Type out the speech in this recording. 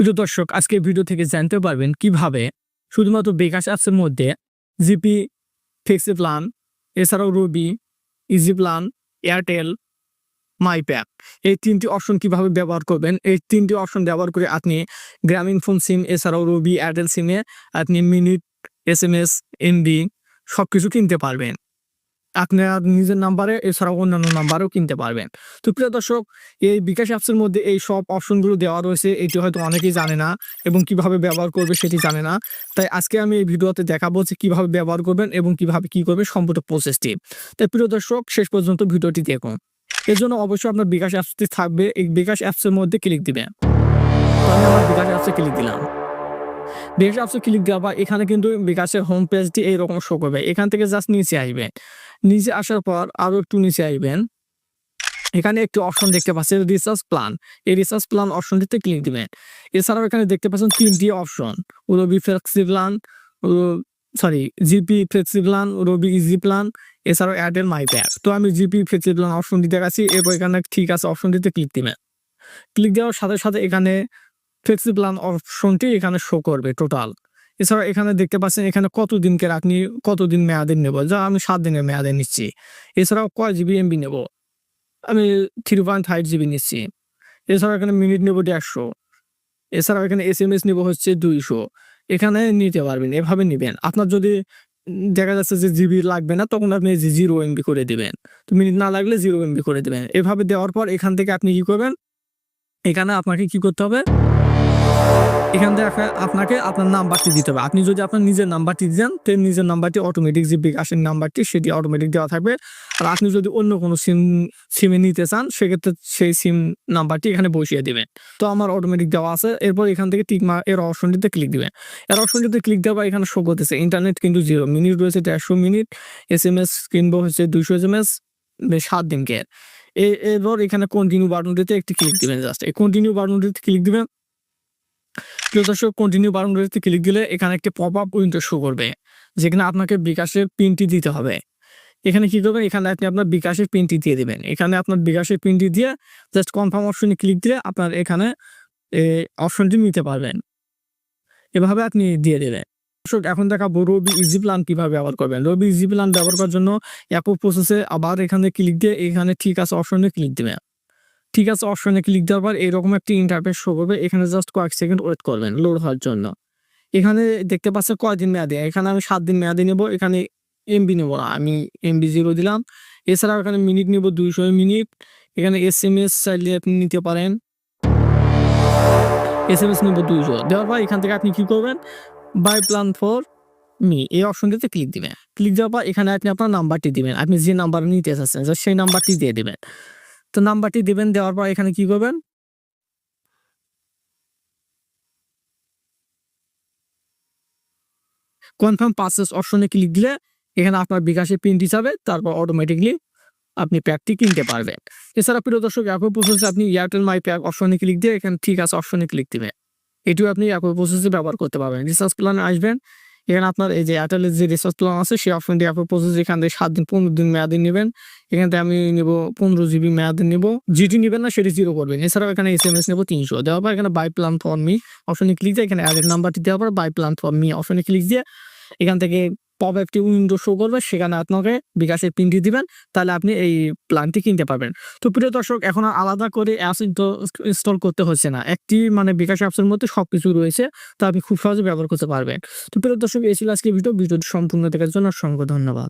প্রিয় দর্শক, আজকে ভিডিও থেকে জানতে পারবেন কীভাবে শুধুমাত্র বিকাশ অ্যাপসের মধ্যে জিপি ফিক্সি প্ল্যান, এছাড়াও Robi, easy plan, Airtel my pack এই তিনটি অপশন কীভাবে ব্যবহার করবেন? এই তিনটি অপশন ব্যবহার করে আপনি গ্রামীণ ফোন সিম, এছাড়াও রবি, এয়ারটেল সিমে আপনি minute S M S MB সব কিছু কিনতে পারবেন। আপনার নিজের নাম্বারে এছাড়াও অন্যান্য নাম্বারেও কিনতে পারবেন। তো প্রিয় দর্শক, এই বিকাশ অ্যাপসের মধ্যে এই সব অপশনগুলো দেওয়া রয়েছে, এটি হয়তো অনেকেই জানে না এবং কীভাবে ব্যবহার করবে সেটি জানে না। তাই আজকে আমি এই ভিডিওতে দেখাবো যে কীভাবে ব্যবহার করবেন এবং কীভাবে কি করবে সম্পূর্ণ প্রসেসটি তাই প্রিয় দর্শক, শেষ পর্যন্ত ভিডিওটি দেখুন। এর জন্য অবশ্যই আপনার বিকাশ অ্যাপসটি থাকবে, এই বিকাশ অ্যাপসের মধ্যে ক্লিক দিবেন। আমি আমার বিকাশ অ্যাপসে ক্লিক দিলাম। বিকাশ অ্যাপসে ক্লিক দেওয়া এখানে কিন্তু বিকাশের হোম পেজটি এইরকম শো করবে। এখান থেকে জাস্ট নিচে আসবেন নিচে আসার পর আরও একটু নিচে আসবেন এখানে একটি অপশন দেখতে পাচ্ছেন, রিসার্চ প্ল্যান। এই রিসার্চ প্ল্যান অপশনটিতে ক্লিক দিবেন। এছাড়াও এখানে দেখতে পাচ্ছেন তিনটি option, Robi flexi plan sorry, GP flexi plan, Robi easy plan, এছাড়াও এয়ারটেল মাই প্যাক তো আমি জিপি ফ্লেক্সি প্ল্যান অপশন দিতে গেছি এরপর এখানে ঠিক আছে অপশনটিতে ক্লিক দিবেন। ক্লিক দেওয়ার সাথে সাথে এখানে ফ্লেক্সি প্ল্যান অপশনটি এখানে শো করবে টোটাল। এছাড়া এখানে দেখতে পাচ্ছেন, এখানে কত দিনকে আপনি কতদিন মেয়াদের নেব? যা আমি সাত দিনের মেয়াদে নিচ্ছি। এছাড়াও কয় জিবি এমবি নেব? আমি থ্রি পয়েন্ট ফাইভ জিবি নিচ্ছি। এছাড়াও এখানে মিনিট নেব দেড়শো। এছাড়াও এখানে এস এম এস নেব হচ্ছে দুইশো। এখানে নিতে পারবেন, এভাবে নেবেন। আপনার যদি দেখা যাচ্ছে যে জিবি লাগবে না, তখন আপনি জিরো এমবি করে দেবেন। তো মিনিট না লাগলে জিরো এমবি করে দেবেন। এভাবে দেওয়ার পর এখান থেকে আপনি কি করবেন? এখানে আপনাকে কি করতে হবে? এখান থেকে আপনাকে আপনার নাম্বারটি দিতে হবে। আপনি যদি আপনার নিজের নাম্বারটি দেন তো নিজের নাম্বারটি অটোমেটিক যে বিকাশের নাম্বারটি, সেটি অটোমেটিক দেওয়া থাকবে। আর আপনি যদি অন্য কোনো সিম সিমে নিতে চান, সেক্ষেত্রে সেই সিম নাম্বারটি এখানে বসিয়ে দিবেন। তো আমার অটোমেটিক দেওয়া আছে। এরপর এখান থেকে টিক মার এর অপশনটিতে ক্লিক দিবেন। এর অপশনটিতে ক্লিক দেওয়ার এখানে শো করতেছে ইন্টারনেট কিন্তু জিরো মিনিট রয়েছে দেড়শো মিনিট এস এম এস কিনবো হচ্ছে দুইশো এস এম এস সাত দিনকে। এরপর এখানে কন্টিনিউ বাটনটিতে একটি ক্লিক দিবেন জাস্ট এই কন্টিনিউ বাটনটিতে ক্লিক দিবেন প্রিয় দর্শক কন্টিনিউ বাটনটিতে ক্লিক দিলে এখানে একটি পপ আপ উইন্ডো শো করবে, যেখানে আপনাকে বিকাশের পিনটি দিতে হবে। এখানে কি করবেন? এখানে আপনি আপনার বিকাশের পিনটি দিয়ে দেবেন। এখানে আপনার বিকাশের পিনটি দিয়ে জাস্ট কনফার্ম অপশনে ক্লিক দিলে আপনার এখানে অপশনটি নিতে পারবেন। এভাবে আপনি দিয়ে দেবেন। দর্শক, এখন দেখাবো রবি ইজি প্ল্যান কীভাবে ব্যবহার করবেন। রবি ইজি প্ল্যান ব্যবহার করার জন্য একই প্রসেসে আবার এখানে ক্লিক দিয়ে এখানে ঠিক আছে অপশনে ক্লিক দিবেন। ঠিক আছে অপশনে ক্লিক দেওয়ার পর এরকম একটি ইন্টারফেস শো করবে। এখানে জাস্ট কয়েক সেকেন্ড ওয়েট করবেন লোড হওয়ার জন্য। এখানে দেখতে পাচ্ছে কয়দিন মেয়াদে? এখানে আমি সাত দিন মেয়াদে নেব, এখানে এমবি নেব। আমি এমবি জিরো দিলাম। এছাড়াও এখানে মিনিট নেব দুইশো মিনিট এখানে এস এম এস চাইলে আপনি নিতে পারেন। এস এম এস নেব দুইশো। দেওয়ার পর এখান থেকে আপনি কি করবেন? বাই প্ল্যান ফর মি এই অপশনটিতে ক্লিক দিবেন। ক্লিক দেওয়ার পর এখানে আপনি আপনার নাম্বারটি দিবেন। আপনি যে নাম্বার নিতে চাচ্ছেন, সেই নাম্বারটি দিয়ে দিবেন। তো নাম্বারটি দিবেন, দেওয়ার পর এখানে কি করবেন? কনফার্ম পাসেস অপশনে ক্লিক দিলে এখানে আপনার বিকাশে পিনটি যাবে, তারপর অটোমেটিকলি আপনি প্যাকটি কিনতে পারবেন। এছাড়া প্রিয় দর্শক একই প্রসেসে আপনি এয়ারটেল মাই প্যাক অপশনে ক্লিক দিয়ে এখানে ঠিক আছে অপশনে ক্লিক দিবেন এটিও আপনি একই প্রসেসে ব্যবহার করতে পারবেন। রিসার্চ প্ল্যানে আসবেন এখানে আপনার এই যে এয়ারটেলের যে রিচার্জ প্ল্যান আছে, সেই অপশনটি একই প্রসেস এখান থেকে সাত দিন, পনেরো দিন মেয়াদি নেবেন। এখান থেকে আমি নেব পনেরো জিবি মেয়াদি নেব। জিটি নেবেন না, সেটি জিরো করবেন। এছাড়াও এখানে এস এম এস নেব তিনশো। দেওয়ার পর এখানে বাই প্ল্যান ফর মি অপশনে ক্লিক দিয়ে এখানে অ্যাডের নাম্বারটি দেওয়ার পর বাই প্ল্যান ফর মি অপশনে ক্লিক দিয়ে এখান থেকে পপ একটি উইন্ডো শো করবে সেখানে আপনাকে বিকাশের পিনটি দিবেন, তাহলে আপনি এই প্ল্যানটি কিনতে পারবেন। তো প্রিয় দর্শক, এখন আলাদা করে অ্যাপস ইনস্টল করতে হচ্ছে না। একটি মানে বিকাশ অ্যাপসের মধ্যে সব কিছু রয়েছে, তা আপনি খুব সহজে ব্যবহার করতে পারবেন। তো প্রিয় দর্শক, এই ছিল আজকে ভিডিও ভিডিওটি সম্পূর্ণ দেখার জন্য অসংখ্য ধন্যবাদ।